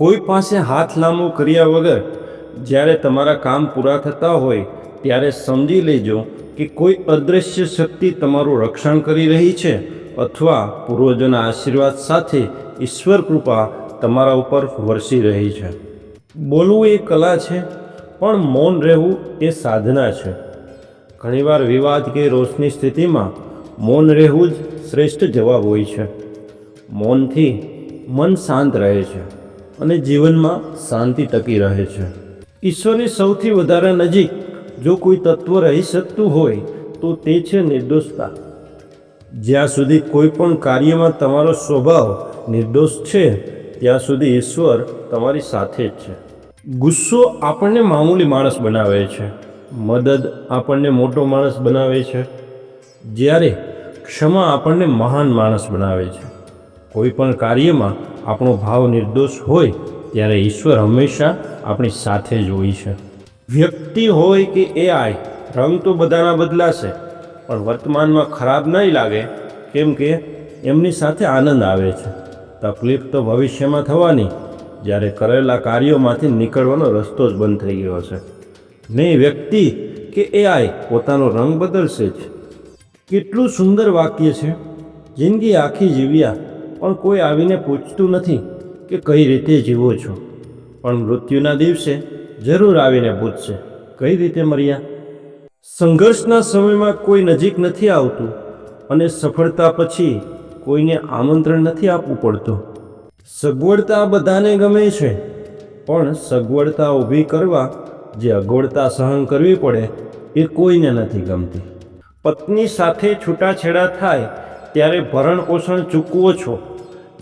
કોઈ પાસે હાથ લાંબો કર્યા વગર જ્યારે તમારા કામ પૂરા થતા હોય, ત્યારે સમજી લેજો કે કોઈ અદૃશ્ય શક્તિ તમારું રક્ષણ કરી રહી છે અથવા પૂર્વજોના આશીર્વાદ સાથે ઈશ્વર કૃપા તમારા ઉપર વરસી રહી છે. બોલવું એ કલા છે, પણ મૌન રહેવું એ સાધના છે. ઘણીવાર વિવાદ કે રોષની સ્થિતિમાં મૌન રહેવું જ શ્રેષ્ઠ જવાબ હોય છે. મૌનથી મન શાંત રહે છે. અને જીવનમાં શાંતિ ટકી રહે છે. ઈશ્વરની સૌથી વધારે નજીક જો કોઈ તત્વ રહી શકતું હોય, તો તે છે નિર્દોષતા. જ્યાં સુધી કોઈ પણ કાર્યમાં તમારો સ્વભાવ નિર્દોષ છે, ત્યાં સુધી ઈશ્વર તમારી સાથે જ છે. ગુસ્સો આપણને મામૂલી માણસ બનાવે છે. મદદ આપણને મોટો માણસ બનાવે છે. જ્યારે ક્ષમા આપણને મહાન માણસ બનાવે છે. કોઈ પણ કાર્યમાં આપણો ભાવ નિર્દોષ હોય ત્યારે ઈશ્વર હંમેશા આપણી સાથે જ હોય છે. વ્યક્તિ હોય કે એઆઈ રંગ તો બધાના બદલાશે, પણ વર્તમાનમાં ખરાબ નહીં લાગે, કેમ કે એમની સાથે આનંદ આવે છે. તકલીફ તો ભવિષ્યમાં થવાની, જ્યારે કરેલા કાર્યોમાંથી નીકળવાનો રસ્તો જ બંધ થઈ ગયો છે નહીં વ્યક્તિ કે એઆઈ પોતાનો રંગ બદલશે જ. કેટલું સુંદર વાક્ય છે. જિંદગી આખી જીવ્યા પણ કોઈ આવીને પૂછતું નથી કે કઈ રીતે જીવો છો. પણ મૃત્યુના દિવસે જરૂર આવીને પૂછશે, કઈ રીતે મર્યા? સંઘર્ષના સમયમાં કોઈ નજીક નથી આવતું અને સફળતા પછી કોઈને આમંત્રણ નથી આપવું પડતું. સગવડતા બધાને ગમે છે, પણ સગવડતા ઊભી કરવા જે અગવડતા સહન કરવી પડે એ કોઈને નથી ગમતી. પત્ની સાથે છૂટાછેડા થાય ત્યારે ભરણ પોષણ ચૂકવો છો.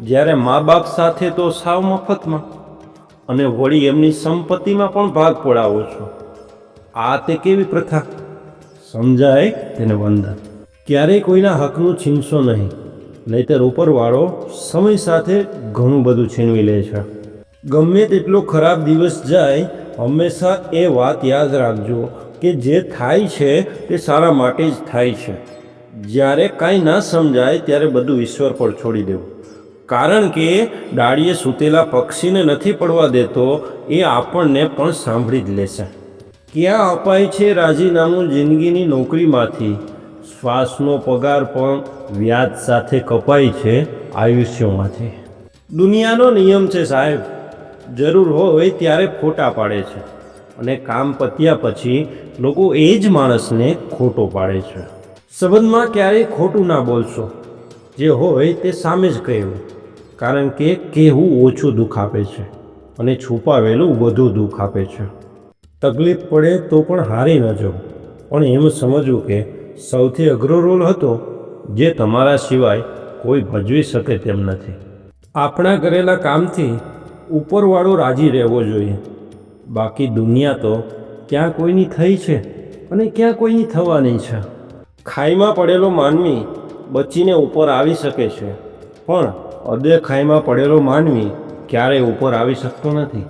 જ્યારે મા બાપ સાથે તો સાવ મફતમાં અને વળી એમની સંપત્તિમાં પણ ભાગ પડાવો છો. આ તે કેવી પ્રથા? સમજાય તેને વંદન. ક્યારેય કોઈના હકનું છીનશો નહીં, નહીતર ઉપરવાળો સમય સાથે ઘણું બધું છીનવી લે છે. ગમે તેટલો ખરાબ દિવસ જાય, હંમેશા એ વાત યાદ રાખજો કે જે થાય છે તે સારા માટે જ થાય છે. જ્યારે કાંઈ ના સમજાય, ત્યારે બધું ઈશ્વર પર છોડી દેવું. કારણ કે ડાળીએ સૂતેલા પક્ષીને નથી પડવા દેતો, એ આપણને પણ સાંભળી જ લેશે. ક્યાં અપાય છે રાજીનામું જિંદગીની નોકરીમાંથી? શ્વાસનો પગાર પણ વ્યાજ સાથે કપાય છે આયુષ્યમાંથી. દુનિયાનો નિયમ છે સાહેબ, જરૂર હોય ત્યારે ફોટા પાડે છે અને કામ પત્યા પછી લોકો એ જ માણસને ખોટો પાડે છે. સંબંધમાં ક્યારેય ખોટું ના બોલશો. જે હોય તે સામે જ કહેવું કારણ કે કહેવું ઓછું દુઃખ આપે છે અને છુપાવેલું વધુ દુઃખ આપે છે. તકલીફ પડે તો પણ હારી ન જવું પણ એમ સમજવું કે સૌથી અઘરો રોલ હતો જે તમારા સિવાય કોઈ ભજવી શકે તેમ નથી. આપણા કરેલા કામથી ઉપરવાળો રાજી રહેવો જોઈએ. બાકી દુનિયા તો ક્યાં કોઈની થઈ છે અને ક્યાં કોઈની થવાની છે. ખાઈમાં પડેલો માનવી બચીને ઉપર આવી શકે છે. પણ અદેખાઈમાં પડેલો માનવી ક્યારેય ઉપર આવી શકતો નથી.